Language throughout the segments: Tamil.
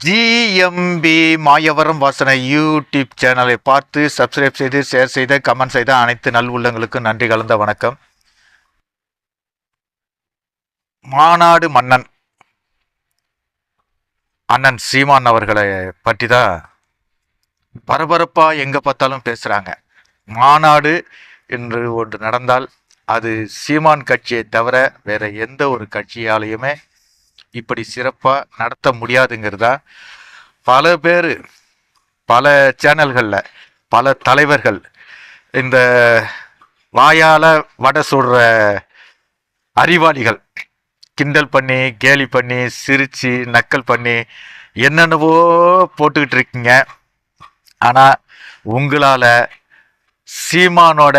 ஜிஎம்பி மாயவரம் வாசனை யூடியூப் சேனலை பார்த்து சப்ஸ்கிரைப் செய்து ஷேர் செய்த கமெண்ட் செய்த அனைத்து நல் உள்ளங்களுக்கும் நன்றி கலந்த வணக்கம். மாநாடு மன்னன். அண்ணன் சீமான் அவர்களை பற்றி தான் பரபரப்பாக எங்கே பார்த்தாலும் பேசுகிறாங்க மாநாடு என்று ஒன்று நடந்தால் அது சீமான் கட்சியை தவிர வேற எந்த ஒரு கட்சியாலையுமே இப்படி சிறப்பாக நடத்த முடியாதுங்கிறதா பல பேர் பல சேனல்களில் பல தலைவர்கள் இந்த வாயால் வடை சுடுற அறிவாளிகள் கிண்டல் பண்ணி கேலி பண்ணி சிரித்து நக்கல் பண்ணி என்னென்னவோ போட்டுக்கிட்டு இருக்கீங்க. ஆனால் உங்களால் சீமானோட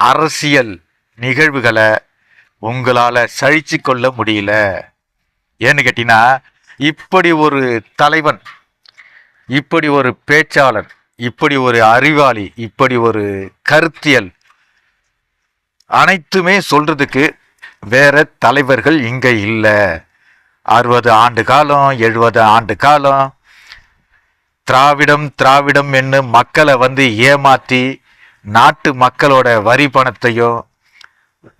அரசியல் நிகழ்வுகளை உங்களால் சழிச்சு கொள்ள முடியல. ஏன்னு கேட்டீங்கன்னா இப்படி ஒரு தலைவன் இப்படி ஒரு பேச்சாளர் இப்படி ஒரு அறிவாளி இப்படி ஒரு கருத்தியல் அனைத்துமே சொல்றதுக்கு வேற தலைவர்கள் இங்க இல்லை. அறுபது ஆண்டு காலம் எழுபது ஆண்டு காலம் திராவிடம் திராவிடம் என்று மக்களை வந்து ஏமாத்தி நாட்டு மக்களோட வரி பணத்தையும்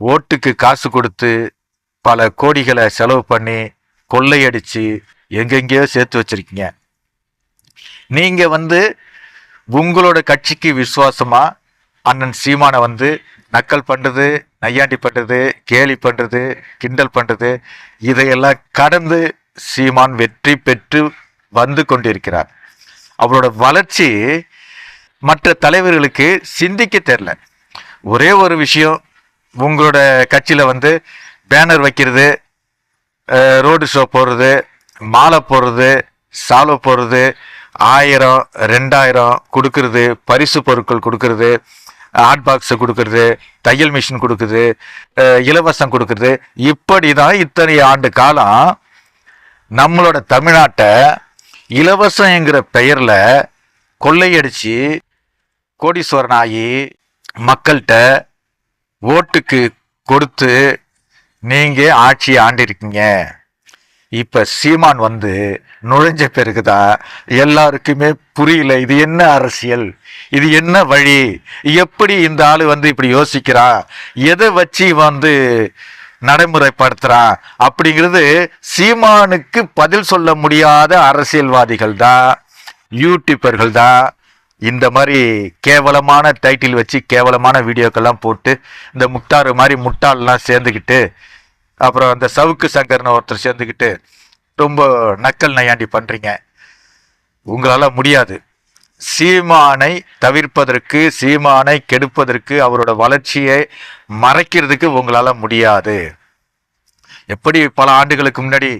ஓட்டுக்கு காசு கொடுத்து பல கோடிகளை செலவு பண்ணி கொள்ளையடிச்சு எங்கெங்கேயோ சேர்த்து வச்சிருக்கீங்க. நீங்க வந்து உங்களோட கட்சிக்கு விசுவாசமா அண்ணன் சீமானை வந்து நக்கல் பண்றது நையாண்டி பண்றது கேலி பண்றது கிண்டல் பண்றது இதையெல்லாம் கடந்து சீமான் வெற்றி பெற்று வந்து கொண்டிருக்கிறார். அவரோட வளர்ச்சி மற்ற தலைவர்களுக்கு சிந்திக்க தெரில ஒரே ஒரு விஷயம் உங்களோட கட்சியில் வந்து பேனர் வைக்கிறது ரோடு ஷோ போடுறது மாலை போடுறது சாலை போடுறது ஆயிரம் ரெண்டாயிரம் கொடுக்கறது பரிசு பொருட்கள் கொடுக்கறது ஹாட் பாக்ஸை கொடுக்கறது தையல் மிஷின் கொடுக்குது இலவசம் கொடுக்கறது. இப்படி தான் இத்தனை ஆண்டு காலம் நம்மளோட தமிழ்நாட்டை இலவசங்கிற பெயரில் கொள்ளையடிச்சு கோடீஸ்வரன் ஆகி மக்கள்கிட்ட ஓட்டுக்கு கொடுத்து நீங்க ஆட்சி ஆண்டிருக்கீங்க. இப்ப சீமான் வந்து நுழைஞ்ச பிறகுதான் எல்லாருக்குமே புரியல இது என்ன அரசியல்? இது என்ன வழி? எப்படி இந்த ஆளு வந்து இப்படி யோசிக்கிறா? எதை வச்சு வந்து நடைமுறைப்படுத்துறான்? அப்படிங்கிறது சீமானுக்கு பதில் சொல்ல முடியாத அரசியல்வாதிகள் தான் யூடியூபர்கள் தான் இந்த மாதிரி கேவலமான டைட்டில் வச்சு கேவலமான வீடியோக்கெல்லாம் போட்டு இந்த முக்தாறு மாதிரி முட்டாள்லாம் சேர்ந்துக்கிட்டு அப்புறம் அந்த சவுக்கு சங்கர்னு ஒருத்தர் சேர்ந்துக்கிட்டு ரொம்ப நக்கல் நையாண்டி பண்ணுறீங்க உங்களால் முடியாது. சீமானை தவிர்ப்பதற்கு சீமானை கெடுப்பதற்கு அவரோட வளர்ச்சியை மறைக்கிறதுக்கு உங்களால் முடியாது. எப்படி பல ஆண்டுகளுக்கு முன்னாடி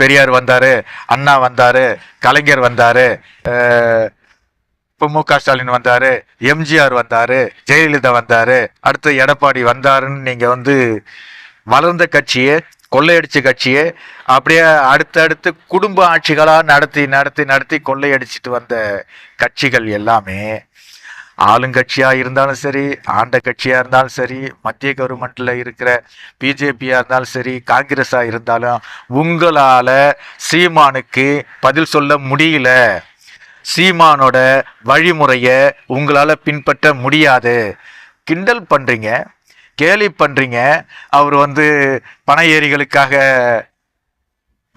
பெரியார் வந்தார் அண்ணா வந்தார் கலைஞர் வந்தார் இப்போ மு க ஸ்டாலின் வந்தார் எம்ஜிஆர் வந்தார் ஜெயலலிதா வந்தார் அடுத்து எடப்பாடி வந்தாருன்னு நீங்கள் வந்து வளர்ந்த கட்சியே கொள்ளையடிச்ச கட்சியே அப்படியே அடுத்தடுத்து குடும்ப ஆட்சிகளாக நடத்தி நடத்தி நடத்தி கொள்ளையடிச்சிட்டு வந்த கட்சிகள் எல்லாமே ஆளுங்கட்சியாக இருந்தாலும் சரி ஆண்ட கட்சியாக இருந்தாலும் சரி மத்திய கவர்மெண்ட்டில் இருக்கிற பிஜேபியாக இருந்தாலும் சரி காங்கிரஸாக இருந்தாலும் உங்களால் சீமானுக்கு பதில் சொல்ல முடியல. சீமானோட வழிமுறையை உங்களால் பின்பற்ற முடியாது. கிண்டல் பண்ணுறீங்க கேலி பண்றீங்க. அவர் வந்து பண ஏரிகளுக்காக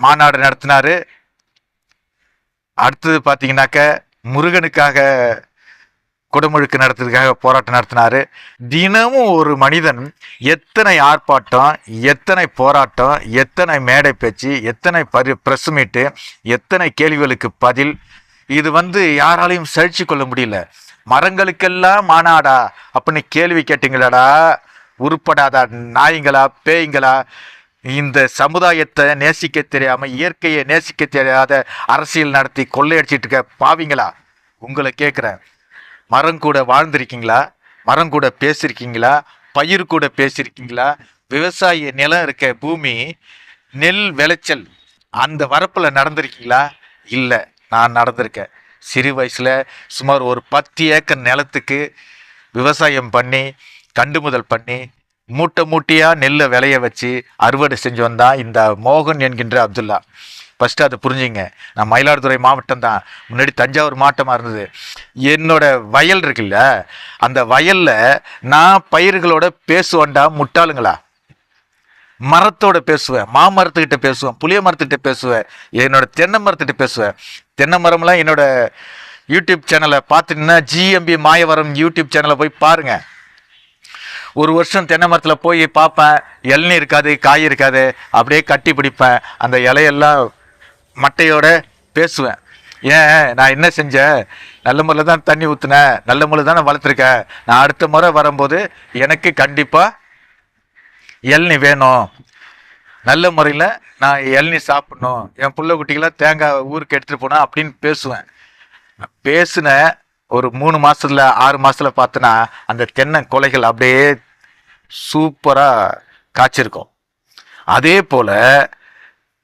மாநாடு நடத்தினாரு. அடுத்தது பார்த்தீங்கன்னாக்க முருகனுக்காக குடமுழுக்கு நடத்துறதுக்காக போராட்டம் நடத்தினாரு. தினமும் ஒரு மனிதன் எத்தனை ஆர்ப்பாட்டம் எத்தனை போராட்டம் எத்தனை மேடை பேச்சு எத்தனை பரி ப்ரெஸ் மீட்டு எத்தனை கேள்விகளுக்கு பதில் இது வந்து யாராலையும் சழிச்சு கொள்ள முடியல. மரங்களுக்கெல்லாம் மாநாடா அப்படின்னு கேள்வி கேட்டீங்களாடா? உருப்படாத நாய்ங்களா பேய்ங்களா? இந்த சமுதாயத்தை நேசிக்க தெரியாமல் இயற்கையை நேசிக்க தெரியாத அரசியல் நடத்தி கொள்ளையடிச்சிட்டு இருக்க பாவிங்களா? உங்களை கேட்குறேன் மரம் கூட வாழ்ந்திருக்கீங்களா? மரம் கூட பேசியிருக்கீங்களா பயிர் கூட பேசியிருக்கீங்களா விவசாய நிலம் இருக்க பூமி நெல் விளைச்சல் அந்த வரப்பில் நடந்திருக்கீங்களா? இல்லை நான் நடந்திருக்கேன். சிறு வயசில் சுமார் ஒரு பத்து ஏக்கர் நிலத்துக்கு விவசாயம் பண்ணி கண்டு முதல் பண்ணி மூட்டை மூட்டையாக நெல்லை விளைய வச்சு அறுவடை செஞ்சு தான் இந்த மோகன் என்கின்ற அப்துல்லா. ஃபஸ்ட்டு அதை புரிஞ்சுங்க. நான் மயிலாடுதுறை மாவட்டம் தான். முன்னாடி தஞ்சாவூர் மாவட்டமாக இருந்தது. என்னோட வயல் இருக்குல்ல அந்த வயலில் நான் பயிர்களோட பேசுவேன்டா முட்டாளுங்களா? மரத்தோட பேசுவேன். மாமரத்துக்கிட்ட பேசுவேன். புளிய மரத்துக்கிட்ட பேசுவேன். என்னோட தென்னை மரத்துக்கிட்ட பேசுவேன். தென்னை மரம்லாம் என்னோட யூடியூப் சேனலை பார்த்துட்டுன்னா ஜிஎம்பி மாயவரம் யூடியூப் சேனலை போய் பாருங்கள் ஒரு வருஷம் தென்னை மரத்தில் போய் பார்ப்பேன் இளநீ இருக்காது காய் இருக்காது அப்படியே கட்டி பிடிப்பேன். அந்த இலையெல்லாம் மட்டையோட பேசுவேன். ஏன் நான் என்ன செஞ்சேன்? நல்ல முறையில் தான் தண்ணி ஊற்றுனேன் நல்ல முறையில் தான் நான் வளர்த்துருக்கேன். நான் அடுத்த முறை வரும்போது எனக்கு கண்டிப்பாக இளநீ வேணும். நல்ல முறையில் நான் இளநீ சாப்பிடணும். என் பிள்ளை குட்டிகளாக தேங்காய் ஊருக்கு எடுத்துகிட்டு போனேன் அப்படின்னு பேசுவேன். பேசின ஒரு மூணு மாசத்துல ஆறு மாசத்துல பார்த்தனா அந்த தென்னை கொலைகள் அப்படியே சூப்பராக காய்ச்சிருக்கும். அதே போல்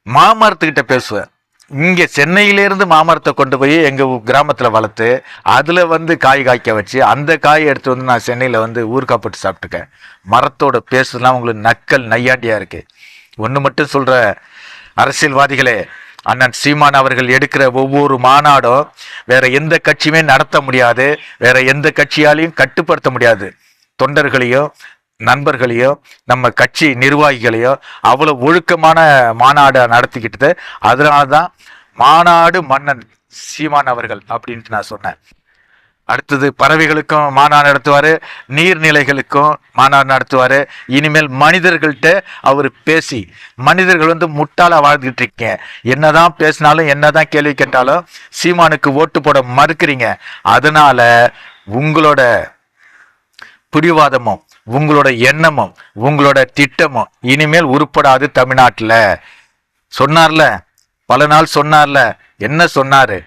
மாமரத்துக்கிட்ட பேசுவேன். இங்கே சென்னையிலேருந்து மாமரத்தை கொண்டு போய் எங்கள் கிராமத்தில் வளர்த்து அதில் வந்து காய் காய்க்க வச்சு அந்த காய் எடுத்து வந்து நான் சென்னையில் வந்து ஊறுகாய் போட்டு சாப்பிட்டுக்கேன் மரத்தோட பேசுலாம் உங்களுக்கு நக்கல் நையாண்டியாக இருக்குது ஒன்று மட்டும் சொல்கிற அரசியல்வாதிகளே அண்ணன் சீமான் அவர்கள் எடுக்கிற ஒவ்வொரு மாநாடும் வேற எந்த கட்சியுமே நடத்த முடியாது வேற எந்த கட்சியாலையும் கட்டுப்படுத்த முடியாது. தொண்டர்களையோ நண்பர்களையோ நம்ம கட்சி நிர்வாகிகளையோ அவ்வளோ ஒழுக்கமான மாநாடை நடத்திக்கிட்டது. அதனால தான் மாநாடு மன்னன் சீமான் அவர்கள் அப்படின்ட்டு நான் சொன்னேன். அடுத்தது பறவைகளுக்கும் மாநாடு நடத்துவார் நீர்நிலைகளுக்கும் மாநாடு நடத்துவார். இனிமேல் மனிதர்கள்ட்ட அவர் பேசி மனிதர்கள் வந்து முட்டாளாக வாழ்ந்துகிட்டு இருக்கீங்க. என்னதான் பேசினாலும் என்னதான் கேள்வி கேட்டாலும் சீமானுக்கு ஓட்டு போட மறுக்கிறீங்க. அதனால் உங்களோட பிடிவாதமும் உங்களோட எண்ணமும் உங்களோட திட்டமும் இனிமேல் உருப்படாது தமிழ்நாட்டில். சொன்னார்ல பல நாள் சொன்னார்ல என்ன சொன்னார்?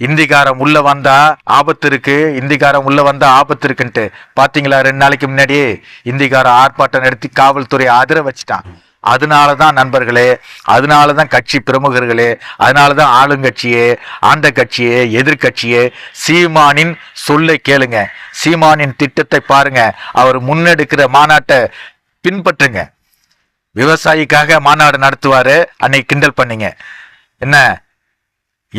இந்திக்காரம் உள்ள வந்தா ஆபத்து இருக்கு. இந்திக்காரம் உள்ள வந்தா ஆபத்து இருக்குன்ட்டு. பாத்தீங்களா? ரெண்டு நாளைக்கு முன்னாடியே இந்திக்காரம் ஆர்ப்பாட்டம் நடத்தி காவல்துறை ஆதரவு வச்சுட்டான். அதனால தான் நண்பர்களே அதனால தான் கட்சி பிரமுகர்களே அதனால தான் ஆளுங்கட்சியே ஆண்ட கட்சியே எதிர்கட்சியே சீமானின் சொல்லை கேளுங்க. சீமானின் திட்டத்தை பாருங்க. அவர் முன்னெடுக்கிற மாநாட்டை பின்பற்றுங்க. விவசாயிக்காக மாநாடு நடத்துவாரு. அன்னைக்கு கிண்டல் பண்ணீங்க. என்ன?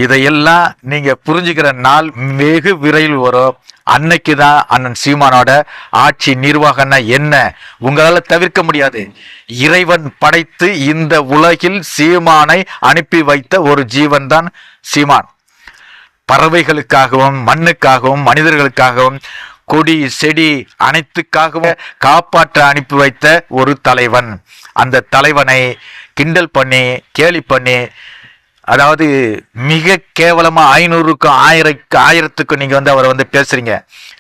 இதையெல்லாம் நீங்க புரிஞ்சுக்கிற நாள் வெகு விரைவில் வரும். அன்னைக்கு தான் அண்ணன் சீமானோட ஆட்சி நிர்வாகம்னா என்ன? உங்களால தவிர்க்க முடியாது. இறைவன் படைத்து இந்த உலகில் சீமானை அனுப்பி வைத்த ஒரு ஜீவன் தான் சீமான். பறவைகளுக்காகவும் மண்ணுக்காகவும் மனிதர்களுக்காகவும் கொடி செடி அனைத்துக்காகவும் காப்பாற்ற அனுப்பி வைத்த ஒரு தலைவன். அந்த தலைவனை கிண்டல் பண்ணி கேலி பண்ணி அதாவது மிக கேவலமாக ஐநூறுக்கும் ஆயிரக்கு ஆயிரத்துக்கும் நீங்கள் வந்து அவரை வந்து பேசுகிறீங்க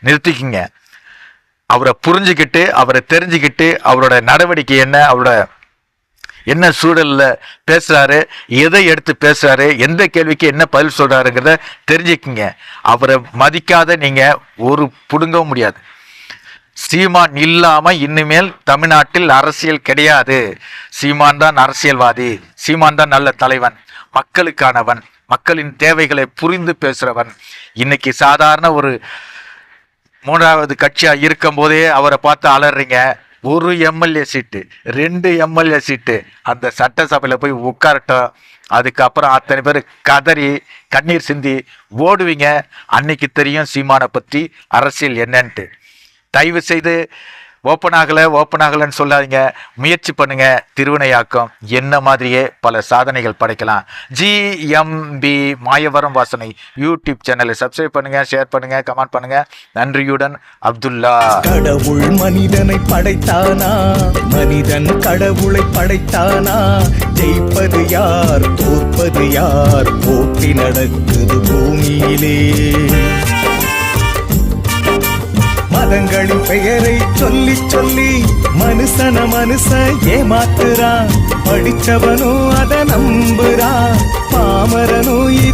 நிறுத்திக்கிங்க. அவரை புரிஞ்சுக்கிட்டு அவரை தெரிஞ்சுக்கிட்டு அவரோட நடவடிக்கை என்ன அவரோட என்ன சூழலில் பேசுகிறாரு எதை எடுத்து பேசுகிறாரு எந்த கேள்விக்கு என்ன பதில் சொல்கிறாருங்கிறத தெரிஞ்சுக்கிங்க. அவரை மதிக்காத நீங்கள் ஒரு புடுங்கவும் முடியாது. சீமான் இல்லாமல் இனிமேல் தமிழ்நாட்டில் அரசியல் கிடையாது. சீமான் தான் அரசியல்வாதி. சீமான் தான் நல்ல தலைவன். மக்களுக்கானவன் மக்களின் தேவைகளை புரிந்து பேசுறவன். இன்னைக்கு சாதாரண ஒரு மூன்றாவது கட்சியா இருக்கும் போதே அவரை பார்த்து அலறீங்க. ஒரு எம்எல்ஏ சீட்டு ரெண்டு எம்எல்ஏ சீட்டு அந்த சட்டசபையில் போய் உட்காரட்டும். அதுக்கப்புறம் அத்தனை பேர் கதறி கண்ணீர் சிந்தி ஓடுவீங்க. அன்னைக்கு தெரியும் சீமானை பற்றி அரசியல் என்னன்ட்டு. தயவு செய்து ஓப்பன் ஆகலை ஓப்பன் ஆகலைன்னு சொல்லாதீங்க. முயற்சி பண்ணுங்க திருவினையாக்கம். என்ன மாதிரியே பல சாதனைகள் படைக்கலாம். ஜிஎம்பி மாயவரம் வாசனை. யூடியூப் சேனலை சப்ஸ்கிரைப் பண்ணுங்க ஷேர் பண்ணுங்க கமெண்ட் பண்ணுங்க. நன்றியுடன் அப்துல்லா. கடவுள் மனிதனை படைத்தானா? மனிதன் கடவுளை படைத்தானா? ஜெயிப்பது யார் தோற்பது யார்? போட்டி நடக்குது பூமியிலே. மதங்களின் பெயரை சொல்லி சொல்லி மனுஷன மனுஷ ஏமாத்துறான் படிச்சவனும் அதை நம்புறான் பாமரனும்